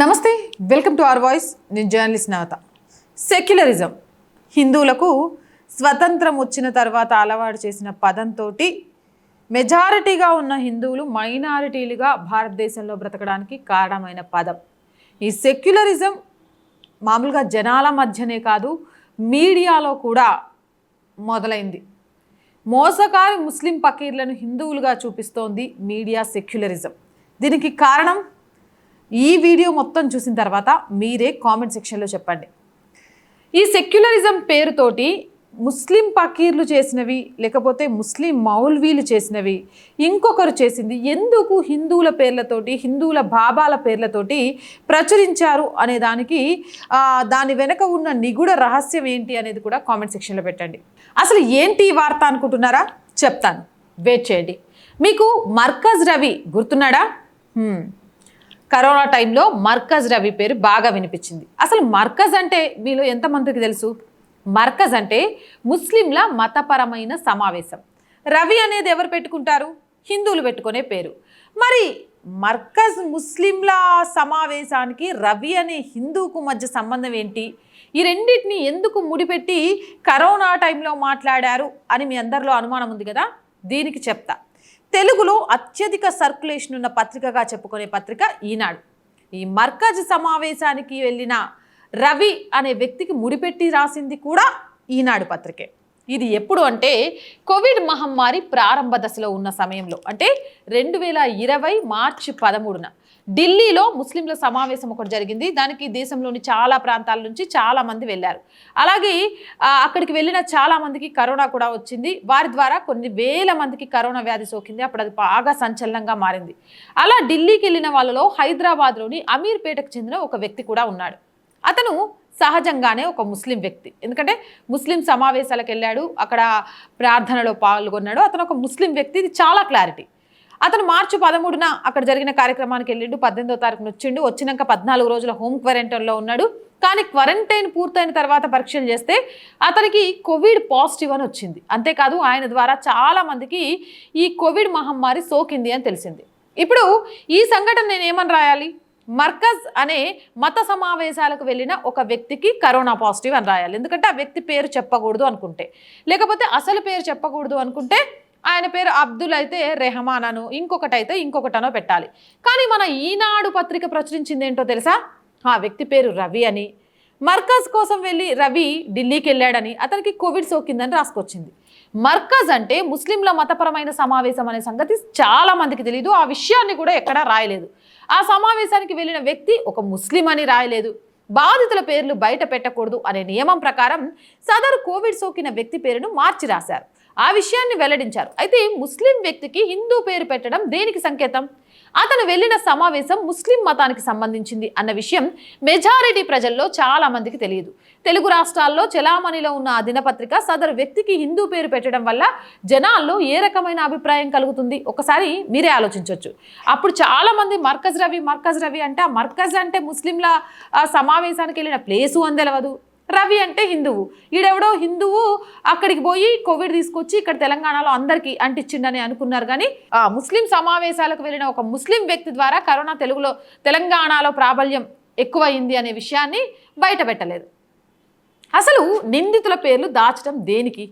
నమస్తే welcome to our voice. నేను journalist Navata. Secularism. హిందువులకు స్వతంత్రం వచ్చిన తర్వాత అలవాటు చేసిన పదంతో మెజారిటీగా ఉన్న హిందువులు మైనారిటీలుగా భారతదేశంలో బ్రతకడానికి కారణమైన పదం. ఈ సెక్యులరిజం మామూలుగా జనాల మధ్యనే కాదు మీడియాలో కూడా మొదలైంది. మోసకారి ముస్లిం పకీర్లను హిందువులుగా చూపిస్తోంది మీడియా సెక్యులరిజం. దీనికి కారణం ఈ వీడియో మొత్తం చూసిన తర్వాత మీరే కామెంట్ సెక్షన్లో చెప్పండి. ఈ సెక్యులరిజం పేరుతోటి ముస్లిం పకీర్లు చేసినవి లేకపోతే ముస్లిం మౌల్వీలు చేసినవి ఇంకొకరు చేసింది ఎందుకు హిందువుల పేర్లతోటి హిందువుల బాబాల పేర్లతోటి ప్రచురించారు అనే దానికి దాని వెనక ఉన్న నిగూఢ రహస్యం ఏంటి అనేది కూడా కామెంట్ సెక్షన్లో పెట్టండి. అసలు ఏంటి ఈ వార్త అనుకుంటున్నారా? చెప్తాను. వెయిట్ చేయండి. మీకు మర్కజ్ రవి గుర్తున్నాడా? కరోనా టైంలో మర్కజ్ రవి పేరు బాగా వినిపించింది. అసలు మర్కజ్ అంటే మీలో ఎంతమందికి తెలుసు? మర్కజ్ అంటే ముస్లింల మతపరమైన సమావేశం. రవి అనేది ఎవరు పెట్టుకుంటారు? హిందువులు పెట్టుకునే పేరు. మరి మర్కజ్ ముస్లింల సమావేశానికి రవి అనే హిందూకు మధ్య సంబంధం ఏంటి? ఈ రెండింటిని ఎందుకు ముడిపెట్టి కరోనా టైంలో మాట్లాడారు అని మీ అందరిలో అనుమానం ఉంది కదా? దీనికి చెప్తా. తెలుగులో అత్యధిక సర్క్యులేషన్ ఉన్న పత్రికగా చెప్పుకునే పత్రిక ఈనాడు. ఈ మర్కజ్ సమావేశానికి వెళ్ళిన రవి అనే వ్యక్తికి ముడిపెట్టి రాసింది కూడా ఈనాడు పత్రికే. ఇది ఎప్పుడు అంటే కోవిడ్ మహమ్మారి ప్రారంభ దశలో ఉన్న సమయంలో. అంటే రెండు వేల ఇరవై మార్చి పదమూడున. ఢిల్లీలో ముస్లింల సమావేశం ఒకటి జరిగింది. దానికి దేశంలోని చాలా ప్రాంతాల నుంచి చాలా మంది వెళ్ళారు. అలాగే అక్కడికి వెళ్ళిన చాలా మందికి కరోనా కూడా వచ్చింది. వారి ద్వారా కొన్ని వేల మందికి కరోనా వ్యాధి సోకింది. అప్పుడు అది బాగా సంచలనంగా మారింది. అలా ఢిల్లీకి వెళ్ళిన వాళ్ళలో హైదరాబాద్లోని అమీర్పేటకు చెందిన ఒక వ్యక్తి కూడా ఉన్నాడు. అతను సహజంగానే ఒక ముస్లిం వ్యక్తి. ఎందుకంటే ముస్లిం సమావేశాలకు వెళ్ళాడు. అక్కడ ప్రార్థనలో పాల్గొన్నాడు. అతను ఒక ముస్లిం వ్యక్తి. ఇది చాలా క్లారిటీ. అతను మార్చి పదమూడున అక్కడ జరిగిన కార్యక్రమానికి వెళ్ళిండు పద్దెనిమిదో తారీఖున వచ్చిండు వచ్చినాక పద్నాలుగు రోజుల హోమ్ క్వారంటైన్లో ఉన్నాడు. కానీ క్వారంటైన్ పూర్తయిన తర్వాత పరీక్షలు చేస్తే అతనికి కోవిడ్ పాజిటివ్ అని వచ్చింది. అంతేకాదు ఆయన ద్వారా చాలా మందికి ఈ కోవిడ్ మహమ్మారి సోకింది అని తెలిసింది. ఇప్పుడు ఈ సంఘటన నేను ఏమని రాయాలి? మర్కజ్ అనే మత సమావేశాలకు వెళ్ళిన ఒక వ్యక్తికి కరోనా పాజిటివ్ అని రాయాలి. ఎందుకంటే ఆ వ్యక్తి పేరు చెప్పకూడదు అనుకుంటే. లేకపోతే అసలు పేరు చెప్పకూడదు అనుకుంటే ఆయన పేరు అబ్దుల్ అయితే రెహమాన్ అను ఇంకొకటి అయితే ఇంకొకటనో పెట్టాలి. కానీ మన ఈనాడు పత్రిక ప్రచురించింది ఏంటో తెలుసా? ఆ వ్యక్తి పేరు రవి అని. మర్కజ్ కోసం వెళ్ళి రవి ఢిల్లీకి వెళ్ళాడని అతనికి కోవిడ్ సోకిందని రాసుకొచ్చింది. మర్కజ్ అంటే ముస్లింల మతపరమైన సమావేశం అనే సంగతి చాలా మందికి తెలియదు ఆ విషయాన్ని కూడా ఎక్కడా రాయలేదు. ఆ సమావేశానికి వెళ్ళిన వ్యక్తి ఒక ముస్లిం అని రాయలేదు. బాధితుల పేర్లు బయట పెట్టకూడదు అనే నియమం ప్రకారం సదరు కోవిడ్ సోకిన వ్యక్తి పేరును మార్చి రాశారు. ఆ విషయాన్ని వెల్లడించారు. అయితే ముస్లిం వ్యక్తికి హిందూ పేరు పెట్టడం దేనికి సంకేతం? అతను వెళ్ళిన సమావేశం ముస్లిం మతానికి సంబంధించింది అన్న విషయం మెజారిటీ ప్రజల్లో చాలా మందికి తెలియదు. తెలుగు రాష్ట్రాల్లో చెలామణిలో ఉన్న ఆ దినపత్రిక సదరు వ్యక్తికి హిందూ పేరు పెట్టడం వల్ల జనాల్లో ఏ రకమైన అభిప్రాయం కలుగుతుంది? ఒకసారి మీరే ఆలోచించవచ్చు అప్పుడు చాలా మంది మర్కజ్ రవి మర్కజ్ రవి అంటే ఆ మర్కజ్ అంటే ముస్లింల సమావేశానికి వెళ్ళిన ప్లేసు అని తెలియదు రవి అంటే హిందువు. ఈడెవడో హిందువు అక్కడికి పోయి కోవిడ్ తీసుకొచ్చి ఇక్కడ తెలంగాణలో అందరికీ అంటించిండని అనుకున్నారు. కానీ ఆ ముస్లిం సమావేశాలకు వెళ్ళిన ఒక ముస్లిం వ్యక్తి ద్వారా కరోనా తెలుగులో తెలంగాణలో ప్రాబల్యం ఎక్కువయింది అనే విషయాన్ని బయటపెట్టలేదు. అసలు నిందితుల పేర్లు దాచడం దేనికి?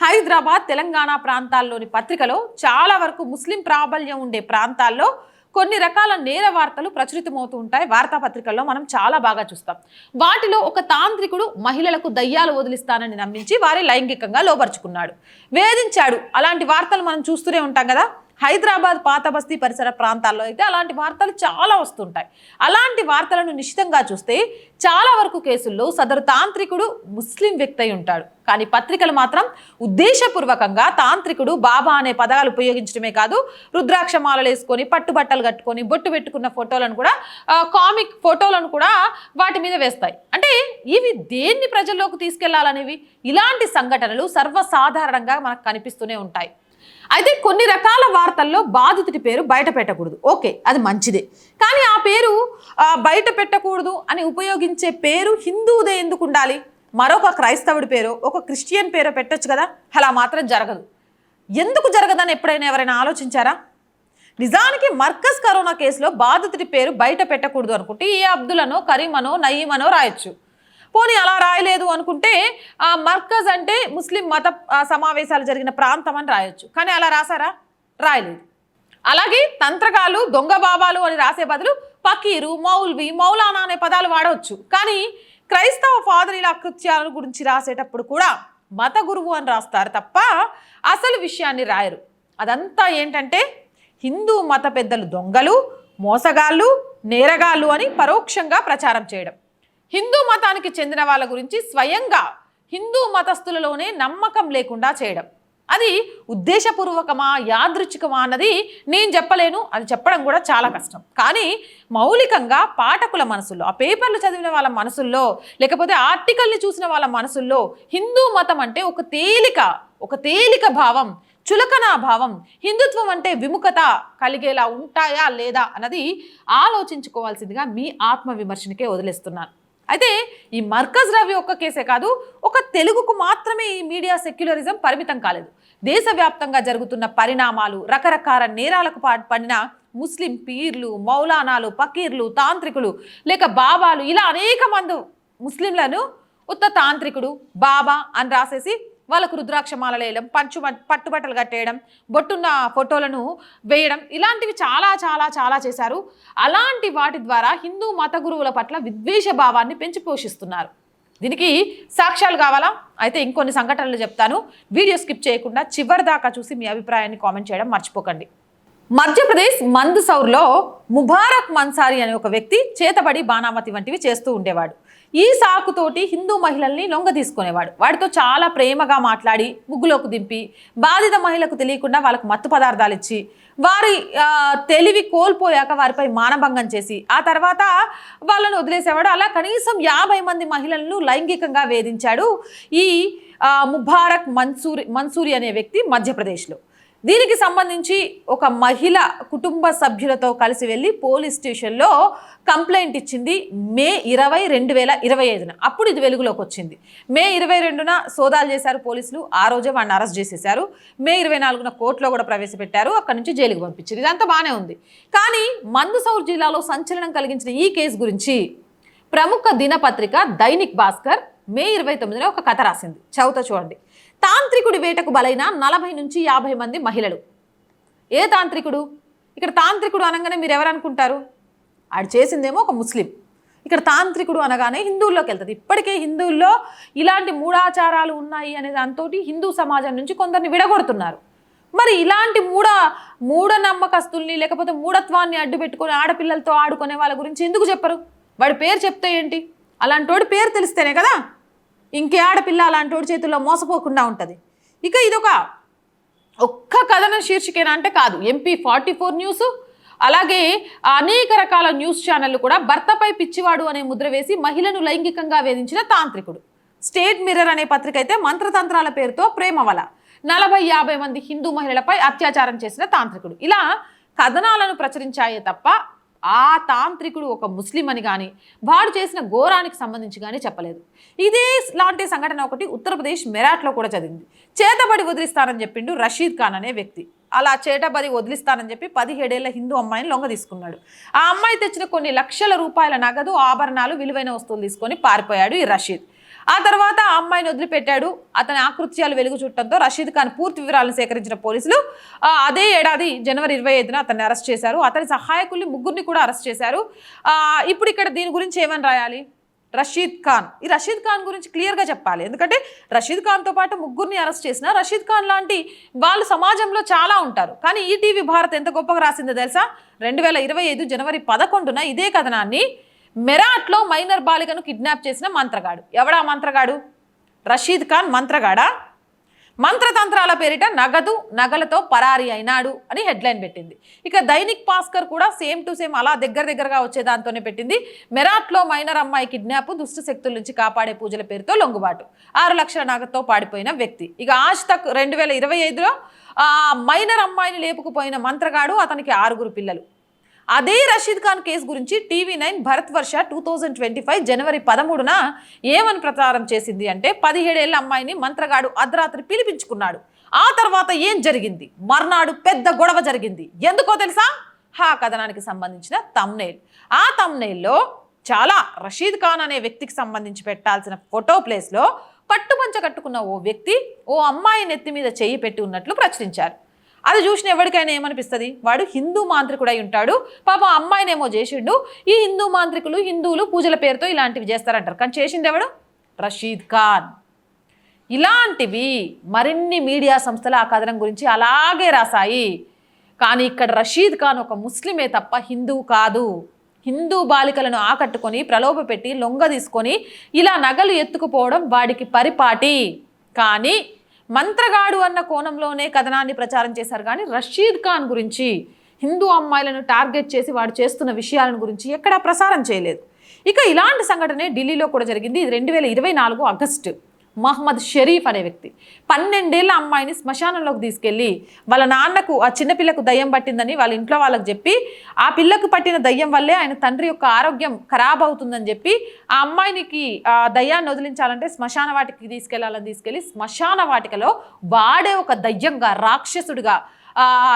హైదరాబాద్ తెలంగాణ ప్రాంతాల్లోని పత్రికలో చాలా వరకు ముస్లిం ప్రాబల్యం ఉండే ప్రాంతాల్లో కొన్ని రకాల నేర వార్తలు ప్రచురితమవుతూ ఉంటాయి. వార్తాపత్రికల్లో మనం చాలా బాగా చూస్తాం. వాటిలో ఒక తాంత్రికుడు మహిళలకు దయ్యాలు వదిలిస్తానని నమ్మించి వారి లైంగికంగా లోపరుచుకున్నాడు వేధించాడు. అలాంటి వార్తలు మనం చూస్తూనే ఉంటాం కదా? హైదరాబాద్ పాతబస్తీ పరిసర ప్రాంతాల్లో అయితే అలాంటి వార్తలు చాలా వస్తుంటాయి. అలాంటి వార్తలను నిశ్చితంగా చూస్తే చాలా వరకు కేసుల్లో సదరు తాంత్రికుడు ముస్లిం వ్యక్తి అయి ఉంటాడు. కానీ పత్రికలు మాత్రం ఉద్దేశపూర్వకంగా తాంత్రికుడు బాబా అనే పదాలు ఉపయోగించడమే కాదు రుద్రాక్ష మాలలు వేసుకొని పట్టుబట్టలు కట్టుకొని బొట్టు పెట్టుకున్న ఫోటోలను కూడా కామిక్ ఫోటోలను కూడా వాటి మీద వేస్తాయి. అంటే ఇవి దేన్ని ప్రజల్లోకి తీసుకెళ్ళాలనేవి? ఇలాంటి సంఘటనలు సర్వసాధారణంగా మనకు కనిపిస్తూనే ఉంటాయి. అయితే కొన్ని రకాల వార్తల్లో బాధితుడి పేరు బయట పెట్టకూడదు. ఓకే అది మంచిదే. కానీ ఆ పేరు బయట పెట్టకూడదు అని ఉపయోగించే పేరు హిందువుదే ఎందుకు ఉండాలి? మరొక క్రైస్తవుడి పేరు ఒక క్రిస్టియన్ పేరు పెట్టొచ్చు కదా? అలా మాత్రం జరగదు. ఎందుకు జరగదని ఎప్పుడైనా ఎవరైనా ఆలోచించారా? నిజానికి మర్కజ్ కరోనా కేసులో బాధితుడి పేరు బయట పెట్టకూడదు అనుకుంటే ఏ అబ్దులనో కరీమనో నయీమనో రాయొచ్చు. పోనీ అలా రాయలేదు అనుకుంటే ఆ మర్కజ్ అంటే ముస్లిం మత సమావేశాలు జరిగిన ప్రాంతం అని రాయొచ్చు. కానీ అలా రాసారా? రాయలేదు. అలాగే తంత్రకాలు దొంగ బాబాలు అని రాసే బదులు పకీరు మౌల్వి మౌలానా అనే పదాలు వాడవచ్చు కానీ క్రైస్తవ ఫాదరీల కృత్యాల గురించి రాసేటప్పుడు కూడా మత గురువు అని రాస్తారు తప్ప అసలు విషయాన్ని రాయరు. అదంతా ఏంటంటే హిందూ మత పెద్దలు దొంగలు మోసగాళ్ళు నేరగాళ్ళు అని పరోక్షంగా ప్రచారం చేయడం. హిందూ మతానికి చెందిన వాళ్ళ గురించి స్వయంగా హిందూ మతస్థులలోనే నమ్మకం లేకుండా చేయడం. అది ఉద్దేశపూర్వకమా యాదృచ్ఛికమా అన్నది నేను చెప్పలేను అది చెప్పడం కూడా చాలా కష్టం. కానీ మౌలికంగా పాఠకుల మనసుల్లో ఆ పేపర్లు చదివిన వాళ్ళ మనసుల్లో లేకపోతే ఆర్టికల్ని చూసిన వాళ్ళ మనసుల్లో హిందూ మతం అంటే ఒక తేలిక ఒక తేలిక భావం చులకనా భావం హిందుత్వం అంటే విముఖత కలిగేలా ఉంటాయా లేదా అన్నది ఆలోచించుకోవాల్సిందిగా మీ ఆత్మ విమర్శనకే వదిలేస్తున్నాను. అయితే ఈ మర్కజ్ రవి ఒక్క కేసే కాదు ఒక తెలుగుకు మాత్రమే ఈ మీడియా సెక్యులరిజం పరిమితం కాలేదు. దేశవ్యాప్తంగా జరుగుతున్న పరిణామాలు రకరకాల నేరాలకు పా- పడిన ముస్లిం పీర్లు మౌలానాలు పకీర్లు తాంత్రికులు లేక బాబాలు ఇలా అనేక మంది ముస్లింలను ఉత్త తాంత్రికుడు బాబా అని రాసేసి వాళ్ళకు రుద్రాక్షమాలలు వేయడం పంచు పట్టుబట్టలు కట్టేయడం బొట్టున్న ఫోటోలను వేయడం ఇలాంటివి చాలా చాలా చాలా చేశారు. అలాంటి వాటి ద్వారా హిందూ మత గురువుల పట్ల విద్వేష భావాన్ని పెంచి పోషిస్తున్నారు. దీనికి సాక్ష్యాలు కావాలా? అయితే ఇంకొన్ని సంఘటనలు చెప్తాను. వీడియో స్కిప్ చేయకుండా చివరి దాకా చూసి మీ అభిప్రాయాన్ని కామెంట్ చేయడం మర్చిపోకండి. మధ్యప్రదేశ్ మందసౌర్లో ముబారక్ మన్సారి అనే ఒక వ్యక్తి చేతబడి బాణామతి వంటివి చేస్తూ ఉండేవాడు. ఈ సాకుతోటి హిందూ మహిళల్ని లొంగ తీసుకునేవాడు. వాడితో చాలా ప్రేమగా మాట్లాడి ముగ్గులోకి దింపి బాధిత మహిళకు తెలియకుండా వాళ్ళకు మత్తు పదార్థాలు ఇచ్చి వారి తెలివి కోల్పోయాక వారిపై మానభంగం చేసి ఆ తర్వాత వాళ్ళను వదిలేసేవాడు. అలా కనీసం యాభై మంది మహిళలను లైంగికంగా వేధించాడు ఈ ముబారక్ మన్సూరి మన్సూరి అనే వ్యక్తి మధ్యప్రదేశ్లో. దీనికి సంబంధించి ఒక మహిళ కుటుంబ సభ్యులతో కలిసి వెళ్ళి పోలీస్ స్టేషన్లో కంప్లైంట్ ఇచ్చింది మే ఇరవై రెండు వేల ఇరవై ఐదున. అప్పుడు ఇది వెలుగులోకి వచ్చింది. మే ఇరవై రెండున సోదాలు చేశారు పోలీసులు. ఆ రోజే వాడిని అరెస్ట్ చేసేశారు. మే ఇరవై నాలుగున కోర్టులో కూడా ప్రవేశపెట్టారు. అక్కడి నుంచి జైలుకు పంపించారు ఇదంతా బాగానే ఉంది. కానీ మందుసౌర్ జిల్లాలో సంచలనం కలిగించిన ఈ కేసు గురించి ప్రముఖ దినపత్రిక దైనిక్ భాస్కర్ మే ఇరవై తొమ్మిదిన ఒక కథ రాసింది. చౌత చూడండి. తాంత్రికుడి వేటకు బలైన నలభై నుంచి యాభై మంది మహిళలు. ఏ తాంత్రికుడు? ఇక్కడ తాంత్రికుడు అనగానే మీరు ఎవరనుకుంటారు ఆడు చేసిందేమో ఒక ముస్లిం. ఇక్కడ తాంత్రికుడు అనగానే హిందువుల్లోకి వెళ్తుంది. ఇప్పటికే హిందువుల్లో ఇలాంటి మూఢాచారాలు ఉన్నాయి అనే దాంతో హిందూ సమాజం నుంచి కొందరిని విడగొడుతున్నారు. మరి ఇలాంటి మూఢ మూఢనమ్మకస్తుల్ని లేకపోతే మూఢత్వాన్ని అడ్డు పెట్టుకొని ఆడపిల్లలతో ఆడుకునే వాళ్ళ గురించి ఎందుకు చెప్పరు? వాడి పేరు చెప్తే ఏంటి? అలాంటోడి పేరు తెలిస్తేనే కదా? ఇంకే ఆడపిల్ల అలాంటోడి చేతుల్లో మోసపోకుండా ఉంటుంది. ఇక ఇదొక ఒక్క కథన శీర్షికేనా అంటే కాదు. ఎంపీ ఫార్టీ ఫోర్ న్యూస్ అలాగే అనేక రకాల న్యూస్ ఛానళ్ళు కూడా భర్తపై పిచ్చివాడు అనే ముద్ర వేసి మహిళను లైంగికంగా వేధించిన తాంత్రికుడు. స్టేట్ మిర్రర్ అనే పత్రిక అయితే మంత్రతంత్రాల పేరుతో ప్రేమవల. నలభై యాభై మంది హిందూ మహిళలపై అత్యాచారం చేసిన తాంత్రికుడు. ఇలా కథనాలను ప్రచురించాయే తప్ప ఆ తాంత్రికుడు ఒక ముస్లిం అని కానీ వాడు చేసిన ఘోరానికి సంబంధించి కానీ చెప్పలేదు. ఇదే లాంటి సంఘటన ఒకటి ఉత్తరప్రదేశ్ మెరాట్లో కూడా చదివింది చేతబడి వదిలిస్తానని చెప్పిండు రషీద్ ఖాన్ అనే వ్యక్తి. అలా చేతబడి వదిలిస్తానని చెప్పి పదిహేడేళ్ళ హిందూ అమ్మాయిని లొంగ తీసుకున్నాడు. ఆ అమ్మాయి తెచ్చిన కొన్ని లక్షల రూపాయల నగదు ఆభరణాలు విలువైన వస్తువులు తీసుకొని పారిపోయాడు ఈ రషీద్. ఆ తర్వాత ఆ అమ్మాయిని వదిలిపెట్టాడు. అతని ఆకృత్యాలు వెలుగు చుట్టడంతో రషీద్ ఖాన్ పూర్తి వివరాలను సేకరించిన పోలీసులు అదే ఏడాది జనవరి ఇరవై ఐదున అతన్ని అరెస్ట్ చేశారు. అతని సహాయకుల్ని ముగ్గురిని కూడా అరెస్ట్ చేశారు. ఇప్పుడు ఇక్కడ దీని గురించి ఏమని రాయాలి? రషీద్ ఖాన్. ఈ రషీద్ ఖాన్ గురించి క్లియర్గా చెప్పాలి. ఎందుకంటే రషీద్ ఖాన్తో పాటు ముగ్గురిని అరెస్ట్ చేసిన రషీద్ ఖాన్ లాంటి వాళ్ళు సమాజంలో చాలా ఉంటారు. కానీ ఈటీవీ భారత్ ఎంత గొప్పగా రాసిందో తెలుసా? రెండు వేల ఇరవై ఐదు జనవరి పదకొండున ఇదే కథనాన్ని మెరాట్లో మైనర్ బాలికను కిడ్నాప్ చేసిన మంత్రగాడు. ఎవడా మంత్రగాడు? రషీద్ ఖాన్ మంత్రగాడా? మంత్రతంత్రాల పేరిట నగదు నగలతో పరారి అయినాడు అని హెడ్లైన్ పెట్టింది. ఇక దైనిక్ భాస్కర్ కూడా సేమ్ టు సేమ్ అలా దగ్గర దగ్గరగా వచ్చే దాంతోనే పెట్టింది. మెరాట్లో మైనర్ అమ్మాయి కిడ్నాప్ దుష్ట శక్తుల నుంచి కాపాడే పూజల పేరుతో లొంగుబాటు. ఆరు లక్షల నగదుతో పాడిపోయిన వ్యక్తి. ఇక ఆజ్ తక్ రెండు వేల ఇరవై ఐదులో ఆ మైనర్ అమ్మాయిని లేపుకుపోయిన మంత్రగాడు అతనికి ఆరుగురు పిల్లలు. అదే రషీద్ ఖాన్ కేసు గురించి TV nine Bharat Varsha two thousand twenty five జనవరి పదమూడున ఏమని ప్రచారం చేసింది అంటే పదిహేడేళ్ళ అమ్మాయిని మంత్రగాడు అర్ధరాత్రి పిలిపించుకున్నాడు. ఆ తర్వాత ఏం జరిగింది? మర్నాడు పెద్ద గొడవ జరిగింది. ఎందుకో తెలుసా? హా కథనానికి సంబంధించిన తమ్నేల్ ఆ తమ్నేల్లో చాలా రషీద్ ఖాన్ అనే వ్యక్తికి సంబంధించి పెట్టాల్సిన ఫోటో ప్లేస్లో పట్టుపంచ కట్టుకున్న ఓ వ్యక్తి ఓ అమ్మాయి నెత్తి మీద చేయి పెట్టి ఉన్నట్లు ప్రచురించారు. అది చూసిన ఎవరికైనా ఏమనిపిస్తుంది? వాడు హిందూ మాంత్రికుడై ఉంటాడు. పాపం అమ్మాయినేమో చేసిండు. ఈ హిందూ మాంత్రికులు హిందువులు పూజల పేరుతో ఇలాంటివి చేస్తారంటారు. కానీ చేసింది ఎవడు? రషీద్ ఖాన్. ఇలాంటివి మరిన్ని మీడియా సంస్థలు ఆ కథనం గురించి అలాగే రాశాయి. కానీ ఇక్కడ రషీద్ ఖాన్ ఒక ముస్లిమే తప్ప హిందువు కాదు. హిందూ బాలికలను ఆకట్టుకొని ప్రలోభపెట్టి లొంగ తీసుకొని ఇలా నగలు ఎత్తుకుపోవడం వాడికి పరిపాటి. కానీ మంత్రగాడు అన్న కోణంలోనే కథనాన్ని ప్రచారం చేశారు. కానీ రషీద్ ఖాన్ గురించి హిందూ అమ్మాయిలను టార్గెట్ చేసి వాడు చేస్తున్న విషయాలను గురించి ఎక్కడా ప్రసారం చేయలేదు. ఇక ఇలాంటి సంఘటనే ఢిల్లీలో కూడా జరిగింది. ఇది రెండు వేల ఇరవై నాలుగు ఆగస్టు. మహమ్మద్ షరీఫ్ అనే వ్యక్తి. పన్నెండేళ్ళ అమ్మాయిని శ్మశానంలోకి తీసుకెళ్ళి వాళ్ళ నాన్నకు ఆ చిన్నపిల్లకు దయ్యం పట్టిందని వాళ్ళ ఇంట్లో వాళ్ళకి చెప్పి ఆ పిల్లకు పట్టిన దయ్యం వల్లే ఆయన తండ్రి యొక్క ఆరోగ్యం ఖరాబ్ అవుతుందని చెప్పి ఆ అమ్మాయినికి ఆ దయ్యాన్ని వదిలించాలంటే శ్మశాన వాటికి తీసుకెళ్ళాలని తీసుకెళ్ళి శ్మశాన వాటికలో వాడే ఒక దయ్యంగా రాక్షసుడిగా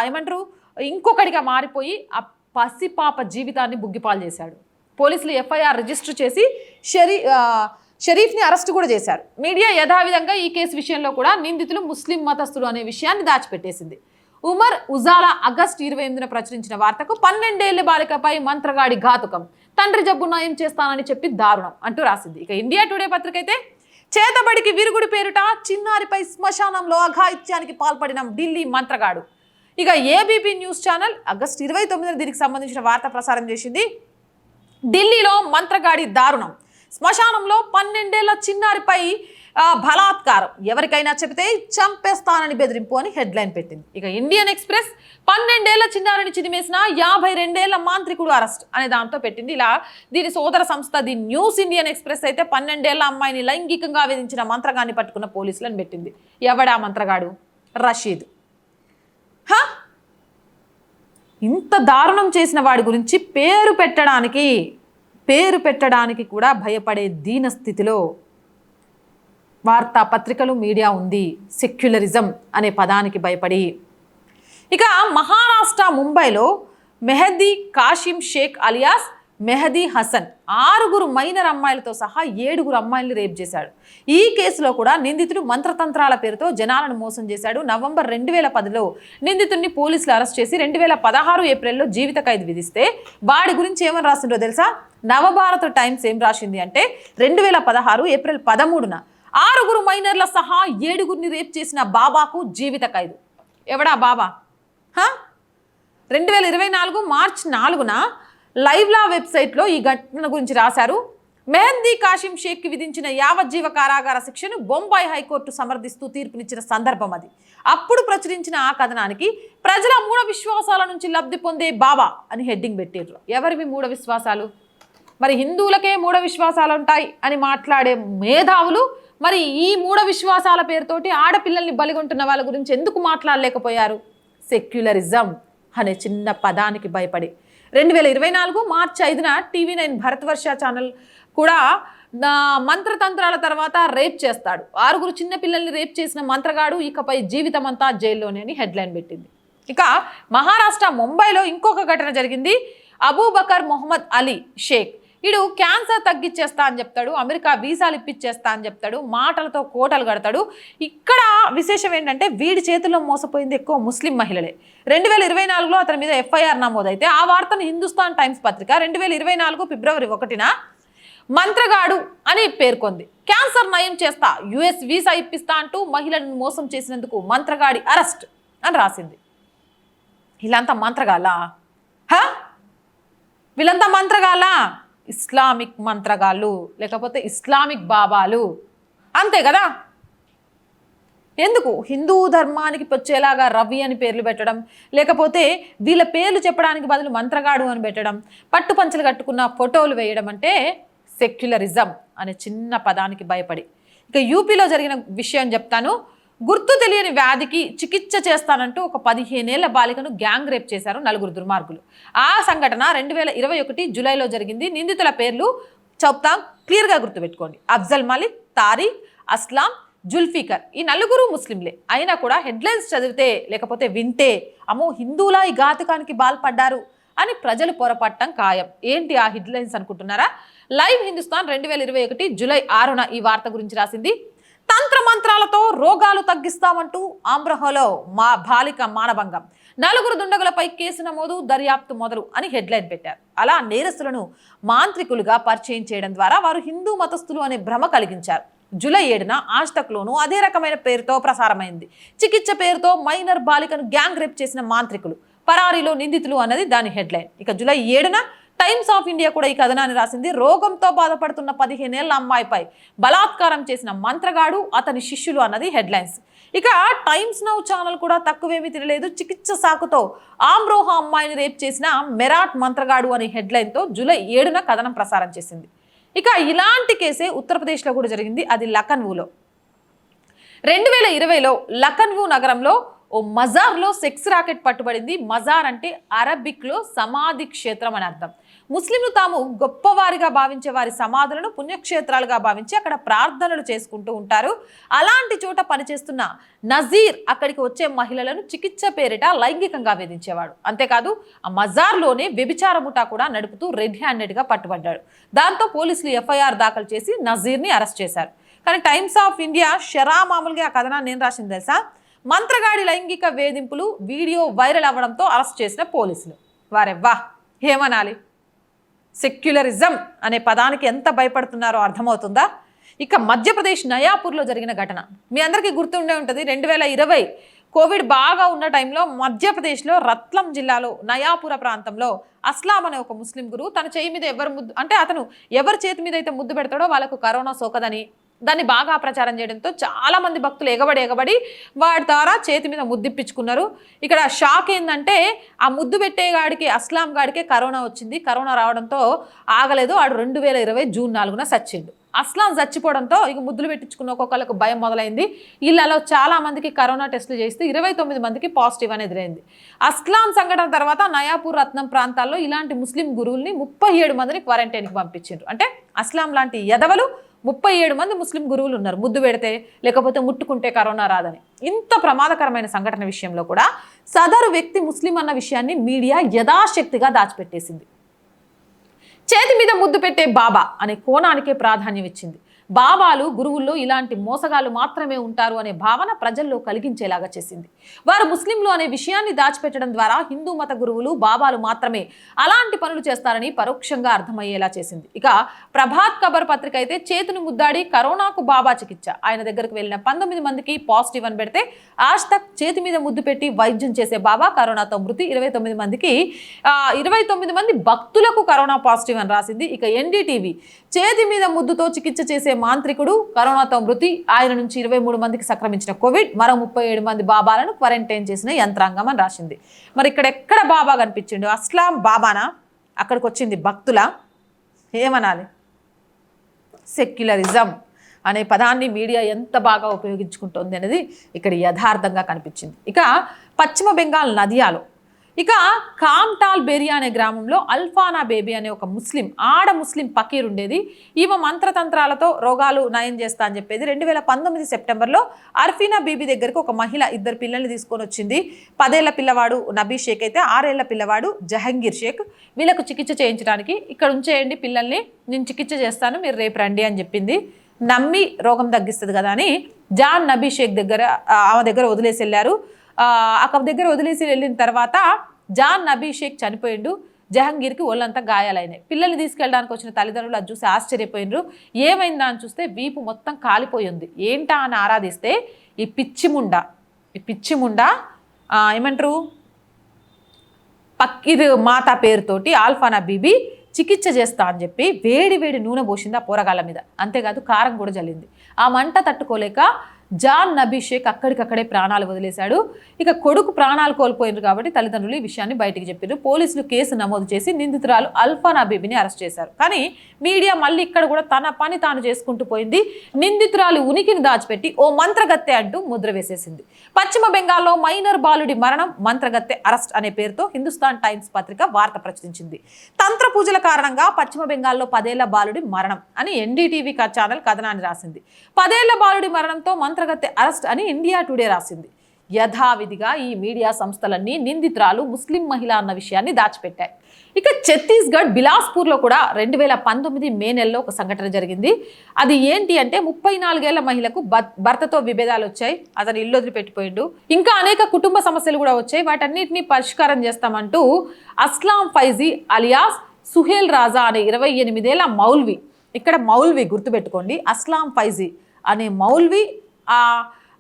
ఏమంటారు? ఇంకొకడిగా మారిపోయి ఆ పసిపాప జీవితాన్ని బుగ్గిపాలు చేశాడు. పోలీసులు ఎఫ్ఐఆర్ రిజిస్టర్ చేసి షరీ షరీఫ్ని అరెస్ట్ కూడా చేశారు. మీడియా యథావిధంగా ఈ కేసు విషయంలో కూడా నిందితులు ముస్లిం మతస్థులు అనే విషయాన్ని దాచిపెట్టేసింది. ఉమర్ ఉజాలా ఆగస్టు ఇరవై ఎనిమిదిన ప్రచురించిన వార్తకు పన్నెండేళ్ళ బాలికపై మంత్రగాడి ఘాతుకం తండ్రి జబ్బు నయం చేస్తానని చెప్పి దారుణం అంటూ రాసింది. ఇక ఇండియా టుడే పత్రిక అయితే చేతబడికి విరుగుడు పేరుట చిన్నారిపై శ్మశానంలో అఘాయిత్యానికి పాల్పడిన ఢిల్లీ మంత్రగాడు. ఇక ఏబీపీ న్యూస్ ఛానల్ ఆగస్టు ఇరవై తొమ్మిదిన దీనికి సంబంధించిన వార్త ప్రసారం చేసింది. ఢిల్లీలో మంత్రగాడి దారుణం. శ్మశానంలో పన్నెండేళ్ళ చిన్నారిపై బలాత్కారం. ఎవరికైనా చెబితే చంపేస్తానని బెదిరింపు అని హెడ్లైన్ పెట్టింది. ఇక ఇండియన్ ఎక్స్ప్రెస్ పన్నెండేళ్ళ చిన్నారిని చిదిమేసిన యాభై రెండేళ్ళ మాంత్రికుడు అరెస్ట్ అనే దాంతో పెట్టింది. ఇలా దీని సోదర సంస్థ ది న్యూస్ ఇండియన్ ఎక్స్ప్రెస్ అయితే పన్నెండేళ్ళ అమ్మాయిని లైంగికంగా వేధించిన మంత్రగాన్ని పట్టుకున్న పోలీసులను పెట్టింది. ఎవడా మంత్రగాడు? రషీద్. ఇంత దారుణం చేసిన వాడి గురించి పేరు పెట్టడానికి పేరు పెట్టడానికి కూడా భయపడే దీన స్థితిలో వార్తాపత్రికలు మీడియా ఉంది. సెక్యులరిజం అనే పదానికి భయపడి. ఇక మహారాష్ట్ర ముంబైలో మెహదీ కాషిం షేక్ అలియాస్ మెహదీ హసన్ ఆరుగురు మైనర్ అమ్మాయిలతో సహా ఏడుగురు అమ్మాయిల్ని రేప్ చేశాడు. ఈ కేసులో కూడా నిందితుడు మంత్రతంత్రాల పేరుతో జనాలను మోసం చేశాడు. నవంబర్ రెండు వేల పదిలో నిందితుడిని పోలీసులు అరెస్ట్ చేసి రెండు వేల పదహారు ఏప్రిల్లో జీవిత ఖైదు విధిస్తే వాడి గురించి ఏమని రాసిండో తెలుసా? నవభారత టైమ్స్ ఏం రాసింది అంటే రెండు వేల పదహారు ఏప్రిల్ పదమూడున ఆరుగురు మైనర్ల సహా ఏడుగురిని రేప్ చేసిన బాబాకు జీవిత ఖైదు. ఎవడా బాబా? రెండు వేల ఇరవై నాలుగు మార్చ్ నాలుగున లైవ్లా వెబ్సైట్లో ఈ ఘటన గురించి రాశారు. మెహందీ కాషిం షేక్కి విధించిన యావజ్జీవ కారాగార శిక్షను బొంబాయి హైకోర్టు సమర్థిస్తూ తీర్పునిచ్చిన సందర్భం అది. అప్పుడు ప్రచురించిన ఆ కథనానికి ప్రజల మూఢ విశ్వాసాల నుంచి లబ్ధి పొందే బాబా అని హెడ్డింగ్ పెట్టారు ఎవరివి మూఢ విశ్వాసాలు? మరి హిందువులకే మూఢ విశ్వాసాలు ఉంటాయి అని మాట్లాడే మేధావులు మరి ఈ మూఢ విశ్వాసాల పేరుతోటి ఆడపిల్లల్ని బలిగొంటున్న వాళ్ళ గురించి ఎందుకు మాట్లాడలేకపోయారు? సెక్యులరిజం అనే చిన్న పదానికి భయపడి. రెండు వేల ఇరవై నాలుగు మార్చి ఐదున టీవీ నైన్ భరతవర్ష ఛానల్ కూడా మంత్రతంత్రాల తర్వాత రేప్ చేస్తాడు. ఆరుగురు చిన్నపిల్లల్ని రేప్ చేసిన మంత్రగాడు ఇకపై జీవితం అంతా జైల్లోనే అని హెడ్లైన్ పెట్టింది. ఇక మహారాష్ట్ర ముంబైలో ఇంకొక ఘటన జరిగింది. అబూబకర్ మొహమ్మద్ అలీ షేక్ వీడు క్యాన్సర్ తగ్గించేస్తా అని చెప్తాడు అమెరికా వీసాలు ఇప్పించేస్తా అని చెప్తాడు మాటలతో కోటలు కడతాడు. ఇక్కడ విశేషం ఏంటంటే వీడి చేతుల్లో మోసపోయింది ఎక్కువ ముస్లిం మహిళలే. రెండు వేల ఇరవై నాలుగులో అతని మీద ఎఫ్ఐఆర్ నమోదైతే ఆ వార్తను హిందుస్థాన్ టైమ్స్ పత్రిక రెండు వేల ఇరవై నాలుగు ఫిబ్రవరి ఒకటిన మంత్రగాడు అని పేర్కొంది. క్యాన్సర్ నయం చేస్తా యుఎస్ వీసా ఇప్పిస్తా అంటూ మహిళను మోసం చేసినందుకు మంత్రగాడి అరెస్ట్ అని రాసింది. వీళ్ళంతా మంత్రగాలా హా? వీళ్ళంతా మంత్రగాలా ఇస్లామిక్ మంత్రగాళ్ళు లేకపోతే ఇస్లామిక్ బాబాలు అంతే కదా? ఎందుకు? హిందూ ధర్మానికి వచ్చేలాగా రవి అని పేర్లు పెట్టడం లేకపోతే వీళ్ళ పేర్లు చెప్పడానికి బదులు మంత్రగాడు అని పెట్టడం పట్టు పంచలు కట్టుకున్న ఫోటోలు వేయడం అంటే సెక్యులరిజం అనే చిన్న పదానికి భయపడి. ఇక యూపీలో జరిగిన విషయం చెప్తాను. గుర్తు తెలియని వ్యాధికి చికిత్స చేస్తానంటూ ఒక పదిహేనేళ్ళ బాలికను గ్యాంగ్ రేప్ చేశారు నలుగురు దుర్మార్గులు. ఆ సంఘటన రెండు వేల ఇరవై ఒకటి జూలైలో జరిగింది. నిందితుల పేర్లు చెప్తాం క్లియర్గా గుర్తుపెట్టుకోండి. అఫ్జల్ మలిక్ తారిక్ అస్లాం జుల్ఫికర్. ఈ నలుగురు ముస్లింలే. అయినా కూడా హెడ్లైన్స్ చదివితే లేకపోతే వింటే అమ్మో హిందువులా ఈ ఘాతుకానికి బాల్పడ్డారు అని ప్రజలు పొరపట్టం ఖాయం. ఏంటి ఆ హెడ్లైన్స్ అనుకుంటున్నారా? లైవ్ హిందుస్థాన్ రెండు వేల ఇరవై ఒకటి జూలై ఆరున ఈ వార్త గురించి రాసింది తంత్ర మంత్రాలతో రోగాలు తగ్గిస్తామంటూ ఆంధ్రహోలో మా బాలిక మానభంగం. నలుగురు దుండగులపై కేసు నమోదు దర్యాప్తు మొదలు అని హెడ్లైన్ పెట్టారు. అలా నేరస్తులను మాంత్రికులుగా పరిచయం చేయడం ద్వారా వారు హిందూ మతస్థులు అనే భ్రమ కలిగించారు. జూలై ఏడున ఆష్టక్లోను అదే రకమైన పేరుతో ప్రసారమైంది. చికిత్స పేరుతో మైనర్ బాలికను గ్యాంగ్ రేప్ చేసిన మాంత్రికులు. పరారీలో నిందితులు అన్నది దాని హెడ్లైన్. ఇక జూలై ఏడున టైమ్స్ ఆఫ్ ఇండియా కూడా ఈ కథనాన్ని రాసింది. రోగంతో బాధపడుతున్న పదిహేనేళ్ళ అమ్మాయిపై బలాత్కారం చేసిన మంత్రగాడు అతని శిష్యులు అన్నది హెడ్లైన్స్. ఇక టైమ్స్ నౌ ఛానల్ కూడా తక్కువేమీ తినలేదు. చికిత్స సాకుతో ఆమ్రోహ అమ్మాయిని రేప్ చేసిన మెరాట్ మంత్రగాడు అనే హెడ్లైన్తో జూలై ఏడున కథనం ప్రసారం చేసింది. ఇక ఇలాంటి కేసే ఉత్తరప్రదేశ్లో కూడా జరిగింది. అది లఖన్వూలో రెండు వేల ఇరవైలో లఖన్వూ నగరంలో ఓ మజార్లో సెక్స్ రాకెట్ పట్టుబడింది. మజార్ అంటే అరబిక్లో సమాధి క్షేత్రం అని అర్థం. ముస్లింలు తాము గొప్పవారిగా భావించే వారి సమాధులను పుణ్యక్షేత్రాలుగా భావించి అక్కడ ప్రార్థనలు చేసుకుంటూ ఉంటారు. అలాంటి చోట పనిచేస్తున్న నజీర్ అక్కడికి వచ్చే మహిళలను చికిత్స పేరిట లైంగికంగా వేధించేవాడు. అంతేకాదు ఆ మజార్లోనే వ్యభిచార ముఠా కూడా నడుపుతూ రెడ్ హ్యాండెడ్గా పట్టుబడ్డాడు. దాంతో పోలీసులు ఎఫ్ఐఆర్ దాఖలు చేసి నజీర్ని అరెస్ట్ చేశారు. కానీ టైమ్స్ ఆఫ్ ఇండియా షరా మామూలుగా ఆ కథనాన్ని నేను రాసింది తెలుసా? మంత్రగాడి లైంగిక వేధింపులు వీడియో వైరల్ అవ్వడంతో అరెస్ట్ చేసిన పోలీసులు. వారెవ్వా ఏమనాలి? సెక్యులరిజం అనే పదానికి ఎంత భయపడుతున్నారో అర్థమవుతుందా? ఇక మధ్యప్రదేశ్ నయాపూర్లో జరిగిన ఘటన. మీ అందరికీ గుర్తుండే ఉంటుంది రెండు వేల ఇరవై కోవిడ్ బాగా ఉన్న టైంలో మధ్యప్రదేశ్లో రత్లం జిల్లాలో నయాపుర ప్రాంతంలో అస్లాం అనే ఒక ముస్లిం గురువు తన చేయి మీద ఎవరు ముద్దు అంటే అతను ఎవరి చేతి మీద అయితే ముద్దు పెడతాడో వాళ్ళకు కరోనా సోకదని దాన్ని బాగా ప్రచారం చేయడంతో చాలామంది భక్తులు ఎగబడి ఎగబడి వాడి ద్వారా చేతి మీద ముద్దిప్పించుకున్నారు. ఇక్కడ షాక్ ఏంటంటే ఆ ముద్దు పెట్టేగాడికి అస్లాం గాడికే కరోనా వచ్చింది. కరోనా రావడంతో ఆగలేదు. ఆడు రెండు వేల ఇరవై జూన్ నాలుగున సచ్చిండు. అస్లాం చచ్చిపోవడంతో ఇక ముద్దులు పెట్టించుకున్న ఒక్కొక్కరికి భయం మొదలైంది. ఇళ్ళలో చాలా మందికి కరోనా టెస్టులు చేస్తే ఇరవై తొమ్మిది మందికి పాజిటివ్ అని ఎదురైంది అస్లాం సంఘటన తర్వాత నయాపూర్ రత్నం ప్రాంతాల్లో ఇలాంటి ముస్లిం గురువుల్ని ముప్పై ఏడు మందిని క్వారంటైన్కి పంపించారు అంటే అస్లాం లాంటి యదవలు ముప్పై ఏడు మంది ముస్లిం గురువులు ఉన్నారు. ముద్దు పెడితే లేకపోతే ముట్టుకుంటే కరోనా రాదని. ఇంత ప్రమాదకరమైన సంఘటన విషయంలో కూడా సదరు వ్యక్తి ముస్లిం అన్న విషయాన్ని మీడియా యథాశక్తిగా దాచిపెట్టేసింది. చేతి మీద ముద్దు పెట్టే బాబా అనే కోణానికే ప్రాధాన్యం ఇచ్చింది. బాబాలు గురువుల్లో ఇలాంటి మోసగాలు మాత్రమే ఉంటారు అనే భావన ప్రజల్లో కలిగించేలాగా చేసింది. వారు ముస్లింలు అనే విషయాన్ని దాచిపెట్టడం ద్వారా హిందూ మత గురువులు బాబాలు మాత్రమే అలాంటి పనులు చేస్తారని పరోక్షంగా అర్థమయ్యేలా చేసింది. ఇక ప్రభాత్ ఖబర్ పత్రిక అయితే చేతిని ముద్దాడి కరోనాకు బాబా చికిత్స. ఆయన దగ్గరకు వెళ్ళిన పంతొమ్మిది మందికి పాజిటివ్ అని పెడితే ఆజ్ తక్ చేతి మీద ముద్దు పెట్టి వైద్యం చేసే బాబా కరోనాతో మృతి. ఇరవై తొమ్మిది మందికి ఇరవై తొమ్మిది మంది భక్తులకు కరోనా పాజిటివ్ అని రాసింది. ఇక ఎన్డీటీవీ చేతి మీద ముద్దుతో చికిత్స చేసే మాంత్రికుడు కరోనాతో మృతి ఆయన నుంచి ఇరవై మూడు మందికి సంక్రమించిన కోవిడ్ మరో ముప్పై ఏడు మంది బాబాలను క్వారంటైన్ చేసిన యంత్రాంగం అని రాసింది. మరి ఇక్కడ ఎక్కడ బాబా కనిపించిండు? అస్లాం బాబానా? అక్కడికి వచ్చింది భక్తుల? ఏమనాలి? సెక్యులరిజం అనే పదాన్ని మీడియా ఎంత బాగా ఉపయోగించుకుంటుంది అనేది ఇక్కడ యథార్థంగా కనిపించింది. ఇక పశ్చిమ బెంగాల్ నదియాలో. ఇక కామ్టాల్ బేరియా అనే గ్రామంలో అల్ఫానా బేబీ అనే ఒక ముస్లిం ఆడ ముస్లిం పకీర్ ఉండేది. ఈమె మంత్రతంత్రాలతో రోగాలు నయం చేస్తా అని చెప్పేది. రెండు వేల పంతొమ్మిది సెప్టెంబర్లో అర్ఫీనా బీబీ దగ్గరికి ఒక మహిళ ఇద్దరు పిల్లల్ని తీసుకొని వచ్చింది. పదేళ్ళ పిల్లవాడు నబీ షేక్ అయితే ఆరేళ్ళ పిల్లవాడు జహంగీర్ షేక్. వీళ్ళకు చికిత్స చేయించడానికి ఇక్కడ ఉంచేయండి పిల్లల్ని నేను చికిత్స చేస్తాను మీరు రేపు రండి అని చెప్పింది. నమ్మి రోగం తగ్గిస్తుంది కదా అని జాన్ నబీ షేక్ దగ్గర ఆమె దగ్గర వదిలేసి వెళ్ళారు. అక్కడ దగ్గర వదిలేసి వెళ్ళిన తర్వాత జాన్ నబీ షేక్ చనిపోయిండు. జహంగీర్కి ఒళ్ళంతా గాయాలైనాయి. పిల్లల్ని తీసుకెళ్ళడానికి వచ్చిన తల్లిదండ్రులు అది చూసి ఆశ్చర్యపోయినరు ఏమైందా అని చూస్తే వీపు మొత్తం కాలిపోయింది ఏంటా అని ఆరాధిస్తే ఈ పిచ్చిముండ ఈ పిచ్చిముండ ఏమంటారు? పక్కిది మాత పేరుతోటి ఆల్ఫానా బీబీ చికిత్స చేస్తా అని చెప్పి వేడి వేడి నూనె పోసింది ఆ పోరగాళ్ళ మీద. అంతేకాదు కారం కూడా జల్లింది. ఆ మంట తట్టుకోలేక జాన్ అభిషేక్ అక్కడికక్కడే ప్రాణాలు వదిలేశాడు. ఇక కొడుకు ప్రాణాలు కోల్పోయినారు కాబట్టి తల్లిదండ్రులు ఈ విషయాన్ని బయటికి చెప్పారు పోలీసులు కేసు నమోదు చేసి నిందితురాలు అల్ఫానా బీబీని అరెస్ట్ చేశారు. కానీ మీడియా మళ్ళీ ఇక్కడ కూడా తన పని తాను చేసుకుంటూ పోయింది. నిందితురాలు ఉనికిని దాచిపెట్టి ఓ మంత్రగత్తె అంటూ ముద్ర వేసేసింది. పశ్చిమ బెంగాల్లో మైనర్ బాలుడి మరణం మంత్రగత్తె అరెస్ట్ అనే పేరుతో హిందుస్థాన్ టైమ్స్ పత్రిక వార్త ప్రచురించింది. తంత్ర పూజల కారణంగా పశ్చిమ బెంగాల్లో పదేళ్ళ బాలుడి మరణం అని ఎన్డీటీవీ ఛానల్ కథనాన్ని రాసింది. పదేళ్ళ బాలుడి మరణంతో మంత్రగత్తె అరెస్ట్ అని ఇండియా టుడే రాసింది. యథావిధిగా ఈ మీడియా సంస్థలన్నీ నిందితురాలు ముస్లిం మహిళ అన్న విషయాన్ని దాచిపెట్టాయి. ఇక ఛత్తీస్గఢ్ బిలాస్పూర్లో కూడా రెండు వేల పంతొమ్మిది మే నెలలో ఒక సంఘటన జరిగింది. అది ఏంటి అంటే ముప్పై నాలుగేళ్ళ మహిళకు భర్తతో విభేదాలు వచ్చాయి. అతను ఇల్లు వదిలిపెట్టిపోయిండు. ఇంకా అనేక కుటుంబ సమస్యలు కూడా వచ్చాయి. వాటన్నిటిని పరిష్కారం చేస్తామంటూ అస్లాం ఫైజీ అలియాస్ సుహేల్ రాజా అనే ఇరవై ఎనిమిదేళ్ళ మౌల్వి ఇక్కడ మౌల్వి గుర్తుపెట్టుకోండి అస్లాం ఫైజీ అనే మౌల్వి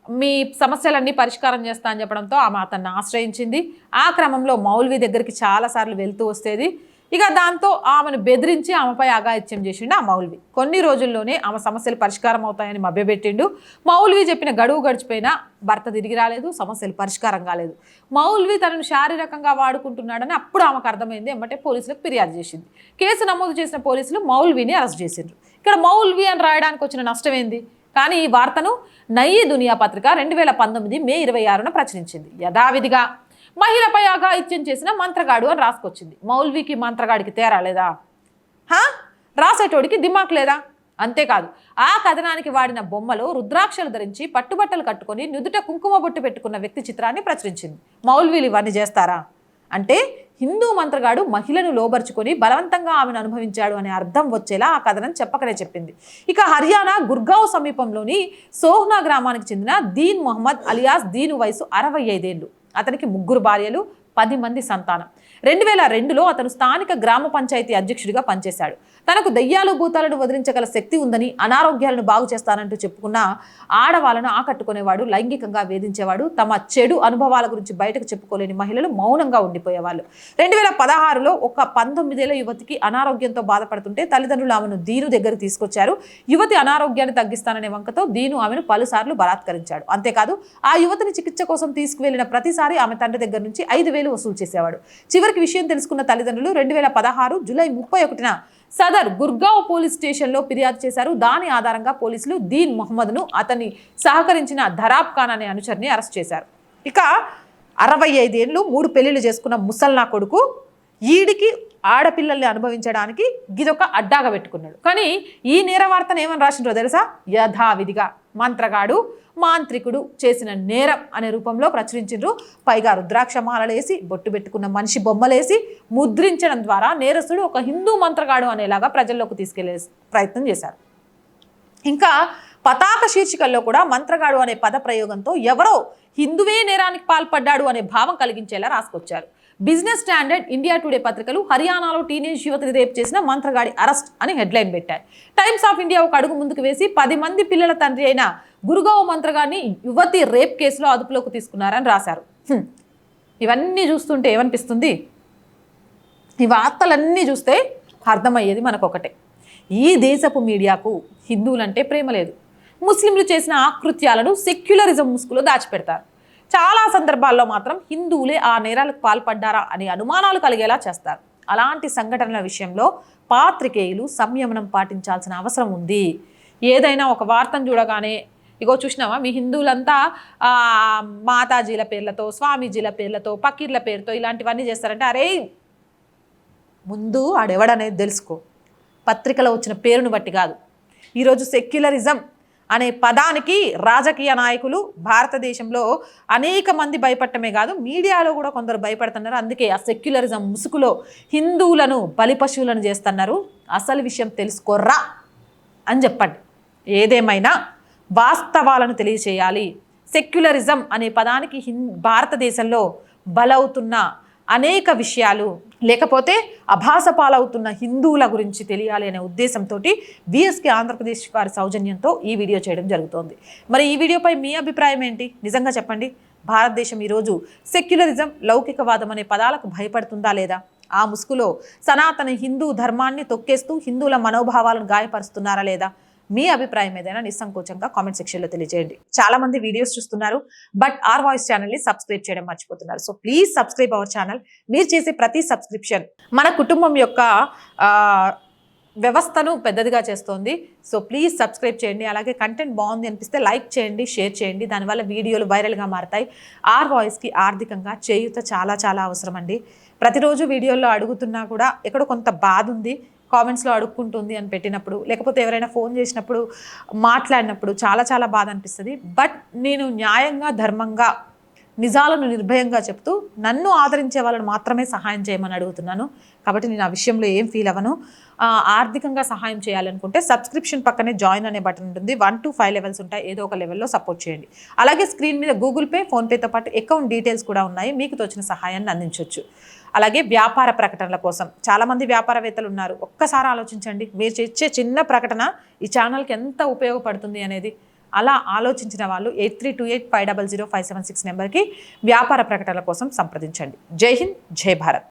మీ సమస్యలన్నీ పరిష్కారం చేస్తా అని చెప్పడంతో ఆమె అతన్ని ఆశ్రయించింది. ఆ క్రమంలో మౌల్వి దగ్గరికి చాలాసార్లు వెళ్తూ వస్తేది ఇక దాంతో ఆమెను బెదిరించి ఆమెపై అఘాయిత్యం చేసిండు ఆ మౌల్వి. కొన్ని రోజుల్లోనే ఆమె సమస్యలు పరిష్కారం అవుతాయని మభ్యపెట్టిండు. మౌల్వి చెప్పిన గడువు గడిచిపోయినా భర్త తిరిగి రాలేదు సమస్యలు పరిష్కారం కాలేదు. మౌల్వి తనను శారీరకంగా వాడుకుంటున్నాడని అప్పుడు ఆమెకు అర్థమైంది. ఏమంటే పోలీసులకు ఫిర్యాదు చేసింది. కేసు నమోదు చేసిన పోలీసులు మౌల్విని అరెస్ట్ చేసిండ్రు. ఇక్కడ మౌల్వి అని రాయడానికి వచ్చిన నష్టం ఏంది? కానీ ఈ వార్తను నయీ దునియా పత్రిక రెండు వేల పంతొమ్మిది మే ఇరవై ఆరున ప్రచురించింది. యథావిధిగా మహిళపై అఘాయిత్యం చేసిన మంత్రగాడు అని రాసుకొచ్చింది. మౌల్వీకి మంత్రగాడికి తేరా లేదా? హా? రాసేటోడికి దిమాక్ లేదా? అంతేకాదు ఆ కథనానికి వాడిన బొమ్మలో రుద్రాక్షలు ధరించి పట్టుబట్టలు కట్టుకొని నుదుట కుంకుమ బొట్టు పెట్టుకున్న వ్యక్తి చిత్రాన్ని ప్రచురించింది. మౌల్వీలు ఇవన్నీ చేస్తారా? అంటే హిందూ మంత్రగాడు మహిళను లోబర్చుకొని బలవంతంగా ఆమెను అనుభవించాడు అనే అర్థం వచ్చేలా ఆ కథనం చెప్పకనే చెప్పింది. ఇక హర్యానా గుర్గావ్ సమీపంలోని సోహ్నా గ్రామానికి చెందిన దీన్ మొహమ్మద్ అలియాస్ దీను వయసు అరవై ఐదేళ్ళు అతనికి ముగ్గురు భార్యలు పది మంది సంతానం. రెండు వేల రెండులో అతను స్థానిక గ్రామ పంచాయతీ అధ్యక్షుడిగా పనిచేశాడు. తనకు దయ్యాలు భూతాలను వదిలించగల శక్తి ఉందని అనారోగ్యాలను బాగు చేస్తానంటూ చెప్పుకున్న ఆడవాళ్ళను ఆకట్టుకునేవాడు లైంగికంగా వేధించేవాడు తమ చెడు అనుభవాల గురించి బయటకు చెప్పుకోలేని మహిళలు మౌనంగా ఉండిపోయేవాళ్ళు. రెండు వేల పదహారులో ఒక పంతొమ్మిదేళ్ళ యువతికి అనారోగ్యంతో బాధపడుతుంటే తల్లిదండ్రులు ఆమెను దీను దగ్గర తీసుకొచ్చారు. యువతి అనారోగ్యాన్ని తగ్గిస్తాననే వంకతో దీను ఆమెను పలుసార్లు బలాత్కరించాడు. అంతేకాదు ఆ యువతిని చికిత్స కోసం తీసుకువెళ్ళిన ప్రతిసారి ఆమె తండ్రి దగ్గర నుంచి ఐదు వేలు వసూలు చేసేవాడు. చివరికి విషయం తెలుసుకున్న తల్లిదండ్రులు రెండు వేల పదహారు జూలై ముప్పై ఒకటిన సదర్ గుర్గావ్ పోలీస్ స్టేషన్లో ఫిర్యాదు చేశారు. దాని ఆధారంగా పోలీసులు దీన్ మొహమ్మద్ను అతన్ని సహకరించిన ధరాబ్ ఖాన్ అనే అనుచరిని అరెస్ట్ చేశారు. ఇక అరవై ఐదేళ్ళు మూడు పెళ్ళిళ్ళు చేసుకున్న ముసల్నా కొడుకు ఈడికి ఆడపిల్లల్ని అనుభవించడానికి గిదొక అడ్డాగా పెట్టుకున్నాడు. కానీ ఈ నేర వార్తను ఏమని రాసిండ్రో తెలుసా? యథావిధిగా. మంత్రగాడు మాంత్రికుడు చేసిన నేరం అనే రూపంలో ప్రచురించిండ్రు. పైగా రుద్రాక్ష మాలలేసి బొట్టు పెట్టుకున్న మనిషి బొమ్మలేసి ముద్రించడం ద్వారా నేరస్తుడు ఒక హిందూ మంత్రగాడు అనేలాగా ప్రజల్లోకి తీసుకెళ్ళే ప్రయత్నం చేశారు. ఇంకా పతాక శీర్షికల్లో కూడా మంత్రగాడు అనే పద ప్రయోగంతో ఎవరో హిందువే నేరానికి పాల్పడ్డాడు అనే భావం కలిగించేలా రాసుకొచ్చారు. బిజినెస్ స్టాండర్డ్ ఇండియా టుడే పత్రికలు హర్యానాలో టీనేజ్ యువతిని రేపు చేసిన మంత్రగాడి అరెస్ట్ అని హెడ్లైన్ పెట్టారు. టైమ్స్ ఆఫ్ ఇండియా ఒక అడుగు ముందుకు వేసి పది మంది పిల్లల తండ్రి అయిన గురుగావ్ మంత్రగాడిని యువతి రేప్ కేసులో అదుపులోకి తీసుకున్నారని రాశారు. ఇవన్నీ చూస్తుంటే ఏమనిపిస్తుంది? ఈ వార్తలన్నీ చూస్తే అర్థమయ్యేది మనకొకటే. ఈ దేశపు మీడియాకు హిందువులంటే ప్రేమ లేదు. ముస్లింలు చేసిన ఆకృత్యాలను సెక్యులరిజం ముసుగులో దాచిపెడతారు. చాలా సందర్భాల్లో మాత్రం హిందువులే ఆ నేరాలకు పాల్పడ్డారా అనే అనుమానాలు కలిగేలా చేస్తారు. అలాంటి సంఘటనల విషయంలో పాత్రికేయులు సంయమనం పాటించాల్సిన అవసరం ఉంది. ఏదైనా ఒక వార్తను చూడగానే ఇగో చూసినావా? మీ హిందువులంతా మాతాజీల పేర్లతో స్వామీజీల పేర్లతో పకీర్ల పేరుతో ఇలాంటివన్నీ చేస్తారంటే అరే ముందు ఆడెవడనేది తెలుసుకో. పత్రికలో వచ్చిన పేరును బట్టి కాదు. ఈరోజు సెక్యులరిజం అనే పదానికి రాజకీయ నాయకులు భారతదేశంలో అనేక మంది భయపడటమే కాదు మీడియాలో కూడా కొందరు భయపడుతున్నారు. అందుకే ఆ సెక్యులరిజం ముసుగులో హిందువులను బలి పశువులను చేస్తున్నారు. అసలు విషయం తెలుసుకోర్రా అని చెప్పండి. ఏదేమైనా వాస్తవాలను తెలియచేయాలి. సెక్యులరిజం అనే పదానికి హిం భారతదేశంలో బలవుతున్న అనేక విషయాలు లేకపోతే అభాస పాలవుతున్న హిందువుల గురించి తెలియాలి అనే ఉద్దేశంతో బీఎస్కే ఆంధ్రప్రదేశ్ వారి సౌజన్యంతో ఈ వీడియో చేయడం జరుగుతోంది. మరి ఈ వీడియోపై మీ అభిప్రాయం ఏంటి? నిజంగా చెప్పండి. భారతదేశం ఈరోజు సెక్యులరిజం లౌకికవాదం అనే పదాలకు భయపడుతుందా లేదా? ఆ ముసుగులో సనాతన హిందూ ధర్మాన్ని తొక్కేస్తూ హిందువుల మనోభావాలను గాయపరుస్తున్నారా లేదా? మీ అభిప్రాయం ఏదైనా నిస్సంకోచంగా కామెంట్ సెక్షన్లో తెలియజేయండి. చాలా మంది వీడియోస్ చూస్తున్నారు బట్ ఆర్ వాయిస్ ఛానల్ని సబ్స్క్రైబ్ చేయడం మర్చిపోతున్నారు. So please subscribe our channel మీరు చేసే ప్రతి సబ్స్క్రిప్షన్ మన కుటుంబం యొక్క వ్యవస్థను పెద్దదిగా చేస్తోంది. సో ప్లీజ్ సబ్స్క్రైబ్ చేయండి. అలాగే కంటెంట్ బాగుంది అనిపిస్తే లైక్ చేయండి షేర్ చేయండి. దానివల్ల వీడియోలు వైరల్గా మారతాయి. ఆర్ వాయిస్కి ఆర్థికంగా చేయూత చాలా చాలా అవసరం అండి ప్రతిరోజు వీడియోల్లో అడుగుతున్నా కూడా ఎక్కడో కొంత బాధ ఉంది. కామెంట్స్లో అడుక్కుంటుంది అని పెట్టినప్పుడు లేకపోతే ఎవరైనా ఫోన్ చేసినప్పుడు మాట్లాడినప్పుడు చాలా చాలా బాధ అనిపిస్తుంది. బట్ నేను న్యాయంగా ధర్మంగా నిజాలను నిర్భయంగా చెప్తూ నన్ను ఆదరించే వాళ్ళని మాత్రమే సహాయం చేయమని అడుగుతున్నాను. కాబట్టి నేను ఆ విషయంలో ఏం ఫీల్ అవ్వను. ఆర్థికంగా సహాయం చేయాలనుకుంటే సబ్స్క్రిప్షన్ పక్కనే జాయిన్ అనే బటన్ ఉంటుంది. వన్ టు ఫైవ్ లెవెల్స్ ఉంటాయి. ఏదో ఒక లెవెల్లో సపోర్ట్ చేయండి. అలాగే స్క్రీన్ మీద గూగుల్ పే ఫోన్పేతో పాటు అకౌంట్ డీటెయిల్స్ కూడా ఉన్నాయి. మీకు తోచిన సహాయాన్ని అందించవచ్చు అలాగే వ్యాపార ప్రకటనల కోసం. చాలామంది వ్యాపారవేత్తలు ఉన్నారు. ఒక్కసారి ఆలోచించండి. మీరు ఇచ్చే చిన్న ప్రకటన ఈ ఛానల్కి ఎంత ఉపయోగపడుతుంది అనేది అలా ఆలోచించిన వాళ్ళు eight three two eight five double zero five seven six నెంబర్కి వ్యాపార ప్రకటనల కోసం సంప్రదించండి. జై హింద్ జై భారత్.